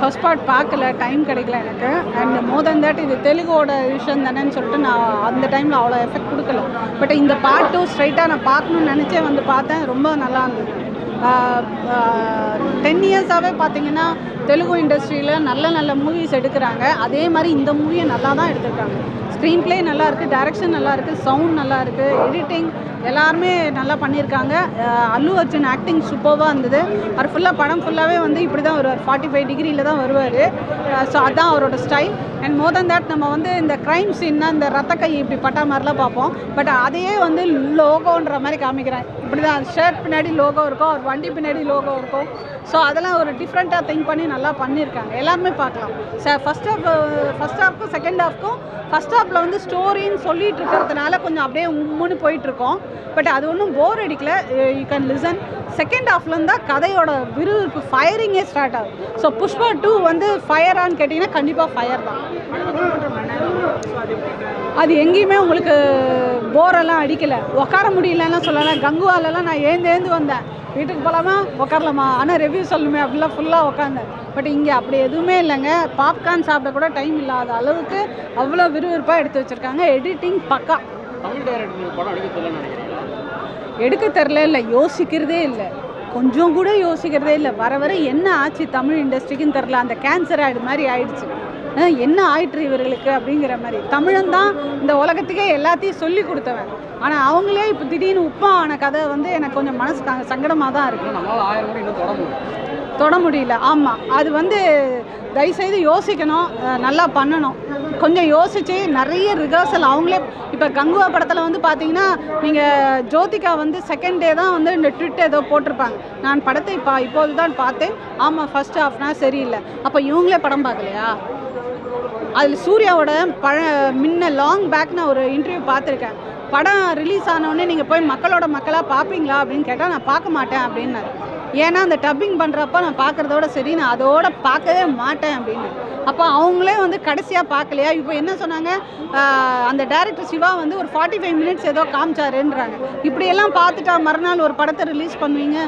First part பார்க்கல time கிடைக்கல எனக்கு. அண்ட் மோர் தென் தட் இது தெலுங்கோட விஷயம் தானேன்னு சொல்லிட்டு நான் அந்த டைமில் அவ்வளோ எஃபெக்ட் கொடுக்கல. பட் இந்த பார்ட் டூ ஸ்ட்ரைட்டாக நான் பார்க்கணும்னு நினச்சே வந்து பார்த்தேன். ரொம்ப நல்லா இருந்தது. டென் இயர்ஸாகவே பார்த்தீங்கன்னா தெலுங்கு இண்டஸ்ட்ரியில் நல்ல நல்ல மூவிஸ் எடுக்கிறாங்க. அதே மாதிரி இந்த மூவியை நல்லா தான் எடுத்துருக்காங்க. ஸ்க்ரீன் பிளே நல்லா இருக்குது டேரக்ஷன் நல்லா இருக்குது சவுண்ட் நல்லா இருக்குது எடிட்டிங் எல்லாருமே நல்லா பண்ணியிருக்காங்க. அல்லு அர்ஜுன் ஆக்டிங் சூப்பராக இருந்தது. அவர் ஃபுல்லாக படம் ஃபுல்லாகவே வந்து இப்படி தான் வருவார். ஃபார்ட்டி ஃபைவ் டிகிரியில் தான் வருவார். ஸோ அதுதான் அவரோட style and more than that நம்ம வந்து இந்த க்ரைம் சீன்னா இந்த ரத்த கை இப்படி பட்டா மாதிரிலாம் பார்ப்போம். பட் அதையே வந்து லோகோன்ற மாதிரி காமிக்கிறேன் இப்படி தான் ஷர்ட் பின்னாடி லோகோ இருக்கும் அவர் வண்டி பின்னாடி லோகோ இருக்கும். ஸோ அதெல்லாம் ஒரு டிஃப்ரெண்ட்டாக திங்க் பண்ணி நல்லா பண்ணியிருக்காங்க. எல்லாருமே பார்க்கலாம். சார் ஃபஸ்ட் ஹாஃப் ஃபஸ்ட் ஹாஃப்க்கும் செகண்ட் ஹாஃப்க்கும் ஃபஸ்ட் ஹாஃபில் வந்து ஸ்டோரின்னு சொல்லிட்டு இருக்கிறதுனால கொஞ்சம் அப்படியே உம்முன்னு போயிட்டுருக்கோம். பட் அது ஒன்றும் போர் அடிக்கல. யூ கேன் லிசன் செகண்ட் ஹாஃப்லேருந்து தான் கதையோட விறுவிறுப்பு ஃபயரிங்கே ஸ்டார்ட் ஆகுது. ஸோ புஷ்பா டூ வந்து ஃபயரான்னு கேட்டிங்கன்னா கண்டிப்பாக ஃபயர் தான். அது எங்கேயுமே உங்களுக்கு போரெல்லாம் அடிக்கலை. உட்கார முடியலன்னு சொல்லலாம் கங்குவாலெல்லாம் நான் ஏந்து ஏந்து வந்தேன். வீட்டுக்கு போகலாமா உட்காரலாமா? ஆனால் ரிவ்யூ சொல்லணுமே அப்படிலாம் ஃபுல்லாக உட்காந்தேன் பட் இங்கே அப்படி எதுவுமே இல்லைங்க. பாப்கார்ன் சாப்பிட கூட டைம் இல்லாத அளவுக்கு அவ்வளோ விறுவிறுப்பாக எடுத்து வச்சுருக்காங்க. எடிட்டிங் பக்கா. எடுக்க தெரில இல்லை யோசிக்கிறதே இல்லை. கொஞ்சம் கூட யோசிக்கிறதே இல்லை. வர வர என்ன ஆச்சு தமிழ் இண்டஸ்ட்ரிக்குன்னு தெரில அந்த கேன்சர் ஆயிடு மாதிரி ஆயிடுச்சு. என்ன ஆயிற்று இவர்களுக்கு அப்படிங்கிற மாதிரி. தமிழன் தான் இந்த உலகத்துக்கே எல்லாத்தையும் சொல்லி கொடுத்தவன். ஆனால் அவங்களே இப்போ திடீர்னு உப்பா ஆன கதை வந்து எனக்கு கொஞ்சம் மனசு சங்கடமாக தான் இருக்குது தொட முடியல. ஆமாம் அது வந்து தயவுசெய்து யோசிக்கணும். நல்லா பண்ணணும். கொஞ்சம் யோசித்து நிறைய ரிஹர்சல் அவங்களே இப்போ கங்குவா படத்தில் வந்து பார்த்தீங்கன்னா நீங்கள் ஜோதிகா வந்து செகண்ட் டே தான் வந்து இந்த ட்விட் ஏதோ போட்டிருப்பாங்க. நான் படத்தை பா இப்போது தான் பார்த்தேன் ஆமாம் ஃபர்ஸ்ட் ஹாஃப்னா சரியில்லை. அப்போ இவங்களே படம் பார்க்கலையா? அதில் சூர்யாவோட பழ முன்ன லாங் பேக் நான் ஒரு இன்டர்வியூ பார்த்துருக்கேன். படம் ரிலீஸ் ஆனோடனே நீங்கள் போய் மக்களோட மக்களாக பார்ப்பீங்களா அப்படின்னு கேட்டால் நான் பார்க்க மாட்டேன் அப்படின்னாரு. ஏன்னா அந்த டப்பிங் பண்ணுறப்ப நான் பார்க்குறதோட சரி நான் அதோட பார்க்கவே மாட்டேன் அப்படின்னு. அப்போ அவங்களே வந்து கடைசியாக பார்க்கலையா? இப்போ என்ன சொன்னாங்க? அந்த டேரக்டர் சிவா வந்து ஒரு ஃபார்ட்டி ஃபைவ் மினிட்ஸ் ஏதோ காமிச்சாருன்றாங்க. இப்படியெல்லாம் பார்த்துட்டா மறுநாள் ஒரு படத்தை ரிலீஸ் பண்ணுவீங்க?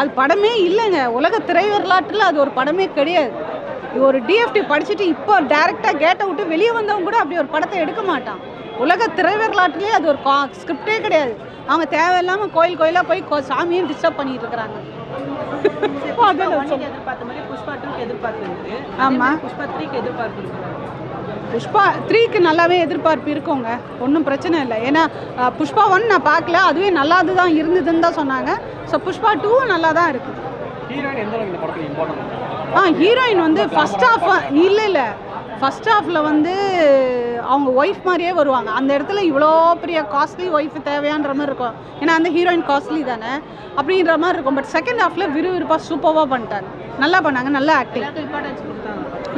அது படமே இல்லைங்க. உலக திரை வரலாற்றில் அது ஒரு படமே கிடையாது. ஒரு டிஎஃப்டி படிச்சுட்டு இப்போ டேரெக்டாக கேட்டை விட்டு வெளியே வந்தவங்க கூட அப்படி ஒரு படத்தை எடுக்க மாட்டான். உலக திரை வரலாற்றிலே அது ஒரு ஸ்கிரிப்டே கிடையாது. அவங்க தேவையில்லாமல் கோயில் கோயிலாக போய் கோ- சாமியும் டிஸ்டர்ப் பண்ணிட்டு இருக்கிறாங்க. மாதிரி புஷ்பா டூக்கு எதிர்பார்ப்பு இருக்குது ஆமா. புஷ்பா த்ரீக்கு எதிர்பார்ப்பு இருக்குது புஷ்பா த்ரீக்கு நல்லாவே எதிர்பார்ப்பு இருக்குங்க. ஒன்றும் பிரச்சனை இல்லை. ஏன்னா புஷ்பா ஒன் நான் பார்க்கல. அதுவே நல்லா தான் இருந்ததுன்னு தான் சொன்னாங்க. ஸோ புஷ்பா டூவும் நல்லா தான் இருக்குது ஆ ஹீரோயின் வந்து ஃபர்ஸ்ட் ஆஃப் இல்லை இல்லை. ஃபர்ஸ்ட் ஆஃபில் வந்து அவங்க ஒய்ஃப் மாதிரியே வருவாங்க. அந்த இடத்துல இவ்வளோ பெரிய காஸ்ட்லி ஒய்ஃப் தேவையான்ற மாதிரி இருக்கும். ஏன்னா அந்த ஹீரோயின் காஸ்ட்லி தானே? அப்படின்ற மாதிரி இருக்கும். பட் செகண்ட் ஹாஃபில் விறுவிறுப்பாக சூப்பராக பண்ணிட்டாங்க நல்லா பண்ணாங்க. நல்லா ஆக்டிங்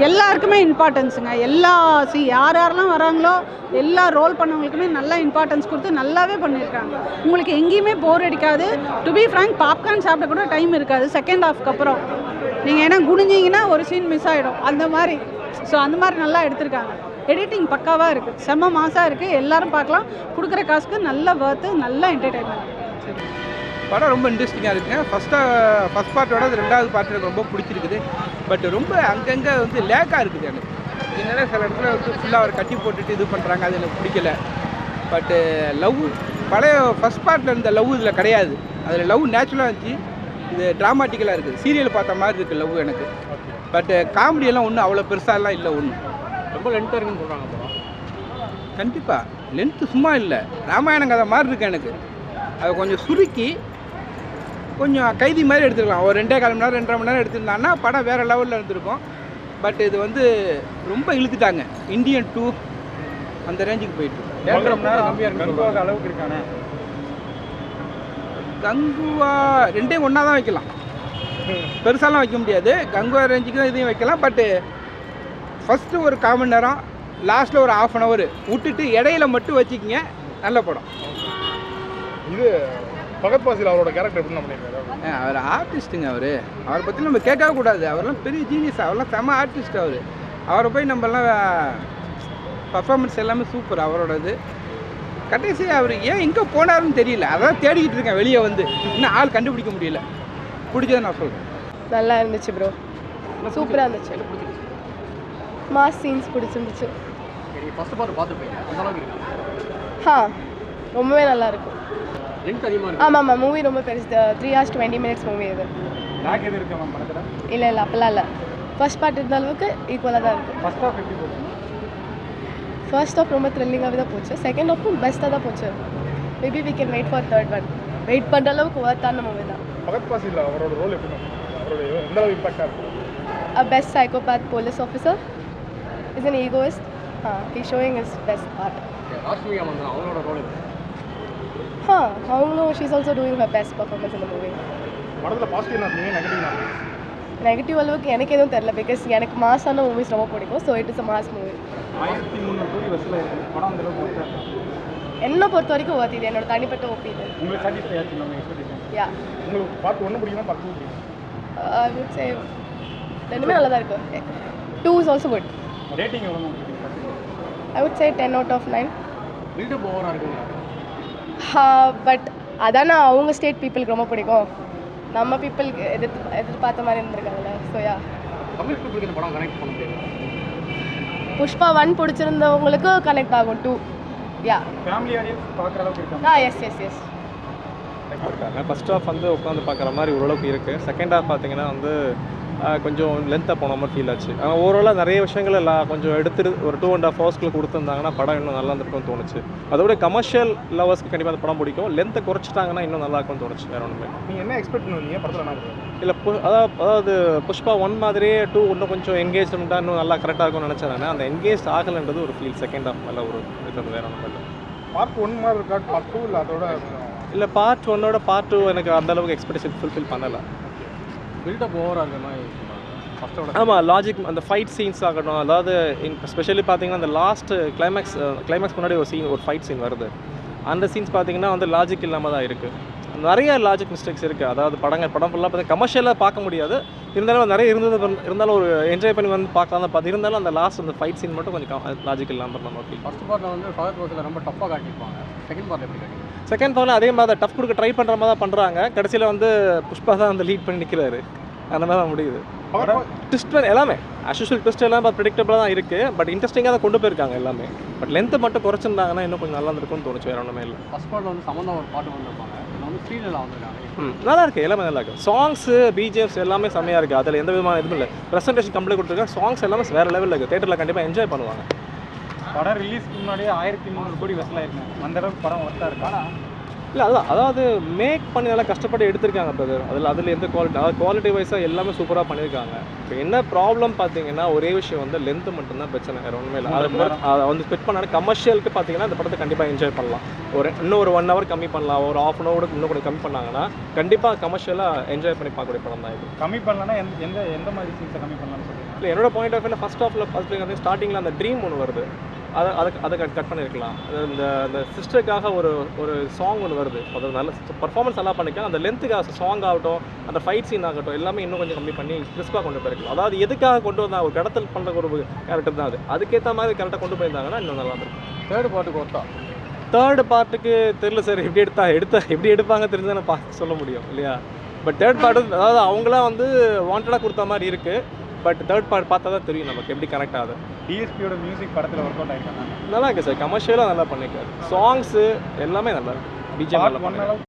எல்லாருக்குமே இம்பார்ட்டன்ஸுங்க எல்லா சி யார் யாரெல்லாம் வராங்களோ எல்லா ரோல் பண்ணவங்களுக்குமே நல்லா இம்பார்ட்டன்ஸ் கொடுத்து நல்லாவே பண்ணியிருக்காங்க. உங்களுக்கு எங்கேயுமே போர் அடிக்காது. டு பி ஃப்ரேங்க் பாப்கார்ன் சாப்பிட கூட டைம் இருக்காது. செகண்ட் ஹாஃப்க்கு அப்புறம். நீங்கள் ஏன்னா குடிஞ்சிங்கன்னா ஒரு சீன் மிஸ் ஆகிடும் அந்த மாதிரி. ஸோ அந்த மாதிரி நல்லா எடுத்திருக்காங்க. எடிட்டிங் பக்காவாக இருக்குது செம்ம மாசாக இருக்குது எல்லாரும் பார்க்கலாம். கொடுக்குற காசுக்கு நல்ல வர்த்து நல்ல என்டர்டெயின்மெண்ட் படம் ரொம்ப இன்ட்ரெஸ்டிங்காக இருக்குங்க. ஃபஸ்ட்டாக ஃபஸ்ட் பார்ட்டோட ரெண்டாவது பார்ட் எனக்கு ரொம்ப பிடிச்சிருக்குது. பட் ரொம்ப அங்கங்கே வந்து லேக்காக இருக்குது எனக்கு. என்னென்னா சில இடத்துல வந்து ஃபுல்லாக அவர் கட்டி போட்டுட்டு இது பண்ணுறாங்க அது எனக்கு பிடிக்கல. பட்டு லவ் பழைய ஃபஸ்ட் பார்ட்டில் இருந்த லவ் இதில் கிடையாது. அதில் லவ் நேச்சுரலாக இருந்துச்சு. இது ட்ராமாட்டிக்கலாக இருக்குது. சீரியல் பார்த்த மாதிரி இருக்குது லவ் எனக்கு. பட்டு காமெடியெல்லாம் ஒன்றும் அவ்வளோ பெருசாலாம் இல்லை ஒன்றும் ரொம்ப லென்த்தாக இருக்குன்னு சொல்கிறாங்க கண்டிப்பாக லென்த்து சும்மா இல்லை. ராமாயணம் கதை மாதிரி இருக்கு எனக்கு. அதை கொஞ்சம் சுருக்கி கொஞ்சம் கைதி மாதிரி எடுத்துருக்கலாம். ஒரு ரெண்டே கால் மணி நேரம் ரெண்டரை மணி நேரம் எடுத்திருந்தாங்கன்னா படம் வேறு லெவலில் இருந்திருக்கும். பட் இது வந்து ரொம்ப இழுத்துட்டாங்க. இந்தியன் டூ அந்த ரேஞ்சுக்கு போயிட்டு. ஏழரை மணி நேரம் கம்மியாக இருக்குன்னு அளவுக்கு இருக்கானே? கங்குவா ரெண்டையும் ஒன்றா தான் வைக்கலாம். பெருசாலாம் வைக்க முடியாது. கங்குவா ரேஞ்சுக்கு தான் இதையும் வைக்கலாம். பட்டு ஃபஸ்ட்டு ஒரு கால் மணி நேரம் லாஸ்ட்டில் ஒரு ஆஃப் அன் ஹவர் விட்டுட்டு இடையில மட்டும் வச்சுக்கிங்க. நல்ல படம். இது பகத் பாசில் அவரோட கேரக்டர் எப்படி பண்ணியிருக்காரு? அவர் ஆர்டிஸ்ட்டுங்க அவர். அவரை பற்றி நம்ம கேட்கவே கூடாது. அவர்லாம் பெரிய ஜீனியஸ் அவர்லாம் செம ஆர்டிஸ்ட் அவர். அவரை போய் நம்மலாம் பர்ஃபார்மன்ஸ் எல்லாமே சூப்பர் அவரோடது. கடைசி அவர் ஏன் எங்கே போனாருன்னு தெரியல. அதான் தேடிக்கிட்டு இருக்கேன் வெளியே வந்து. இன்னும் ஆள் கண்டுபிடிக்க முடியல. பிடிச்சதை நான் சொல்கிறேன் நல்லா இருந்துச்சு ப்ரோ சூப்பராக இருந்துச்சு. மாஸ் சீன்ஸ் பிடிச்சிருந்துச்சு. ஆ ரொம்பவே நல்லா இருக்கும். ஆமாம் ஆமாம் மூவி ரொம்ப பெருசு. Three hours twenty minutes movie இது. இல்லை இல்லை அப்போல்லாம் இல்லை. ஃபர்ஸ்ட் பார்ட் இருந்த அளவுக்கு ஈக்குவலாக தான் இருக்குது ஃபர்ஸ்ட் ஆஃப் ரொம்ப த்ரில்லிங்காகவே தான் போச்சு. செகண்ட் ஆஃபும் பெஸ்ட்டாக தான் போச்சு. Maybe we can wait for third one wait பண்ணுற அளவுக்கு ஒர்த்தான மூவி தான். அவரோட ரோல் எப்படி மேம்? அவரோட எந்த அளவு இம்பாக்டாக இருக்கும் a best psychopath police uh, huh அவங்களும் also doing her best performance in the movie. படத்தில் பாசிட்டிவ் சொன்னீங்க நெகட்டிவ் நெகட்டிவ் அளவுக்கு எனக்கு எதுவும் தெரில பிகாஸ் எனக்கு மாசான மூவிஸ் ரொம்ப பிடிக்கும் so it is a mass movie ஆயிரத்தி முந்நூறு கோடி படம் அந்த ஆ? என்னை பொறுத்த வரைக்கும் worth இது என்னோட தனிப்பட்ட ஒப்பீனியன் உங்களுக்கு சாட்டிஸ்ஃபை ஆச்சு நம்ம எக்ஸ்பெக்டேஷன் யா உங்களுக்கு பார்ட் ஒன்று பிடிக்குமா பார்ட் டூ பிடிக்கும்? ஐ வுட் சே ரெண்டுமே நல்லா தான் இருக்கு two is also good rating எவ்வளோ I would say ten out of nine buildup ஓவராக இருக்குங்க பட் அதானே அவங்க ஸ்டேட் பீப்புளுக்கு ரொம்ப பிடிக்கும். நம்ம பீப்புளுக்கு எதிர்த்து எதிர்பார்த்த மாதிரி இருந்திருக்காங்கல்ல ஸோ யா புஷ்பா ஒன் பிடிச்சிருந்தவங்களுக்கு கனெக்ட் ஆகும் டூ யா ஃபேமிலி ஆடியன்ஸ் பார்க்குற அளவுக்கு இருக்கா? ஆ எஸ் எஸ் எஸ் இருக்காங்க ஃபர்ஸ்ட் ஹாஃப் வந்து உட்காந்து பார்க்குற மாதிரி ஓரளவுக்கு இருக்குது செகண்ட் ஹாஃப் பார்த்தீங்கன்னா வந்து கொஞ்சம் லென்த்தாக போன மாதிரி ஃபீல் ஆச்சு. ஆனால் ஓவராலாக நிறைய விஷயங்கள் எல்லாம் கொஞ்சம் எடுத்துட்டு ஒரு டூ அண்ட் ஹாஃப் ஹவர்ஸ்க்குள்ள கொடுத்துருந்தாங்கன்னா படம் இன்னும் நல்லா இருந்திருக்கும்னு தோணுச்சு. அதோட கமர்ஷியல் லவர்ஸ்க்கு கண்டிப்பாக அந்த படம் பிடிக்கும். லென்த்தை குறைச்சிட்டாங்கன்னா இன்னும் நல்லா இருக்கும்னு தோணுச்சு வேற ஒன்றுமே நீங்கள் என்ன எக்ஸ்பெக்ட் பண்ணுவீங்க? படத்தில் இல்லை பு அதாவது அதாவது புஷ்பா ஒன் மாதிரியே டூ இன்னும் கொஞ்சம் என்கேஜ்மெண்ட்டாக இன்னும் நல்லா கரெக்டாக இருக்கும்னு நினச்சேன் நான். அந்த என்கேஜ் ஆகலைன்றது ஒரு ஃபீல் செகண்ட் ஹாஃப் நல்ல ஒரு இருக்கிறது வேற ஒன்றும் பார்ட் ஒன் மாதிரி இருக்கா? பார்ட் டூ இல்லை அதோட இல்லை பார்ட் ஒன்னோட பார்ட் டூ எனக்கு அந்த அளவுக்கு எக்ஸ்பெக்டேஷன் ஃபுல்ஃபில் பண்ணலை. பில்டப் ஓவராக இருக்கிற மாதிரி ஆமாம் லாஜிக் அந்த ஃபைட் சீன்ஸ் ஆகட்டும் அதாவது ஸ்பெஷலி பார்த்தீங்கன்னா அந்த லாஸ்ட் கிளைமேக்ஸ் கிளைமேக்ஸ் முன்னாடி ஒரு சீன் ஒரு ஃபைட் சீன் வருது. அந்த சீன்ஸ் பார்த்தீங்கன்னா வந்து லாஜிக் இல்லாமல் தான் இருக்குது நிறைய லாஜிக் மிஸ்டேக்ஸ் இருக்குது அதாவது படங்கள் படம் ஃபுல்லாக பார்த்து கமர்ஷியலாக பார்க்க முடியாது. இருந்தாலும் நிறைய இருந்தது இருந்தாலும் ஒரு என்ஜாய் பண்ணி வந்து பார்க்கலாம் தான் பார்த்து இருந்தாலும் அந்த லாஸ்ட் அந்த ஃபைட் சீன் மட்டும் கொஞ்சம் லாஜிக் இல்லாமல் நம்ம ஃபீல் ஃபர்ஸ்ட் பார்ட்டில் வந்து ஃபகத் பாசில் ரொம்ப டஃப்பாக காட்டியிருப்பாங்க. செகண்ட் பார்ட் எப்படி செகண்ட் பார்ட்டில் அதே மாதிரி டஃப் கொடுக்க ட்ரை பண்ணுற மாதிரி தான் பண்ணுறாங்க கடைசியில் வந்து புஷ்பா தான் வந்து லீட் பண்ணி நிற்கிறாரு அந்த மாதிரி தான் முடியுது. ட்விஸ்ட் எல்லாமே. அஸ்யூஷுவல் ட்விஸ்ட் எல்லாம் ப்ரிடிக்டபிளாக தான் இருக்குது பட் இன்ட்ரெஸ்டிங்காக தான் கொண்டு போயிருக்காங்க எல்லாமே. பட் லென்த்தை மட்டும் குறைச்சிருந்தாங்கன்னா இன்னும் கொஞ்சம் நல்லா இருந்திருக்கும்னு தோணுச்சு. வேற ஒன்றுமே இல்லை. ஃபர்ஸ்ட் பார்ட்டில் வந்து சம்மந்தம் ஒரு பாட்டு வந்திருப்பாங்க. வந்து ஸ்ரீலலா வந்திருக்காங்க. நல்லா இருக்கு. எல்லாமே நல்லா இருக்கு. சாங்ஸு பிஜிஎம்ஸ் எல்லாமே செம்மையாக இருக்குது அதில் எந்த விதமான இதுவும் இல்லை. ப்ரெசன்டேஷன் கம்ப்ளீட் கொடுத்துருக்காங்க. சாங்ஸ் எல்லாமே வேறு லெவலில் இருக்குது தேட்டரில் கண்டிப்பாக என்ஜாய் பண்ணுவாங்க. படம் ரிலீஸ்க்கு முன்னாடியே ஆயிரத்தி முந்நூறு கோடி வசூலாயிருக்காங்க அந்த அளவுக்கு படம் ஒர்த்தாக இருக்கா? இல்லை அதான் அதாவது மேக் பண்ணி நல்லா கஷ்டப்பட்டு எடுத்திருக்காங்க பிரதர் அதில் அதில் எந்த குவாலிட்டி அதாவது குவாலிட்டி வைஸாக எல்லாமே சூப்பராக பண்ணியிருக்காங்க இப்போ என்ன ப்ராப்ளம் பார்த்தீங்கன்னா ஒரே விஷயம் வந்து லென்த்து மட்டும்தான் பிரச்சனை வேறு ஒன்றுமே இல்லை. அதை அதை வந்து ஸ்பெட் பண்ணாரு கமர்ஷியலுக்கு பார்த்தீங்கன்னா இந்த படத்தை கண்டிப்பாக என்ஜாய் பண்ணலாம். ஒரு இன்னும் ஒரு ஒன் ஹவர் கம்மி பண்ணலாம். ஒரு ஆஃப் அன் ஹவர் இன்னும் கொஞ்சம் கம்மி பண்ணாங்கன்னா கண்டிப்பாக கமர்ஷியலாக என்ஜாய் பண்ணி பார்க்கக்கூடிய படம் தான் இது. கம்மி பண்ணலன்னா எந்த எந்த மாதிரி சீன்ஸை கம்மி பண்ணலாம்னு சொல்லுங்கள் இல்லை என்னோட பாயிண்ட் ஆஃப் வியூவில் ஃபஸ்ட் ஆஃபில் ஃபஸ்ட் ஸ்டார்டிங்கில் அந்த ட்ரீம் ஒன்று வருது. அதை அதை அதை கட் கட் பண்ணியிருக்கலாம். அது இந்த இந்த சிஸ்டருக்காக ஒரு ஒரு சாங் ஒன்று வருது. அது நல்ல பர்ஃபார்மன்ஸ் நல்லா பண்ணிக்கலாம். அந்த லென்த்துக்காக சாங் ஆகட்டும் அந்த ஃபைட் சீன் ஆகட்டும் எல்லாமே இன்னும் கொஞ்சம் கம்மி பண்ணி கிறிஸ்பாக கொண்டு போயிருக்கலாம். அதாவது எதுக்காக கொண்டு வந்தாங்க ஒரு கடத்தல் பண்ணுற ஒரு கேரக்டர் தான் அது. அதுக்கேற்ற மாதிரி கரெக்டாக கொண்டு போயிருந்தாங்கன்னா இன்னும் நல்லா இருக்கும் தேர்ட் பார்ட்டுக்கு ஒர்த்தா தேர்ட் பார்ட்டுக்கு தெரியல சார் எப்படி எடுத்தா எடுத்தா எப்படி எடுப்பாங்க தெரிஞ்சு நான் பார்த்து சொல்ல முடியும் இல்லையா? பட் தேர்ட் பார்ட் அதாவது அவங்களாம் வந்து வாண்டடாக கொடுத்த மாதிரி இருக்குது பட் தேர்ட் பார்ட் பார்த்தா தான் தெரியும் நமக்கு எப்படி கனெக்ட் ஆகுது. டிஎஸ்பியோட மியூசிக் படத்தில் ஒர்க் அவுட் ஆயிருக்காங்க நல்லா இருக்கு சார் கமர்ஷியலாக நல்லா பண்ணிருக்காரு. சாங்ஸு எல்லாமே நல்லா இருக்கு. பிஜிஎம் நல்லா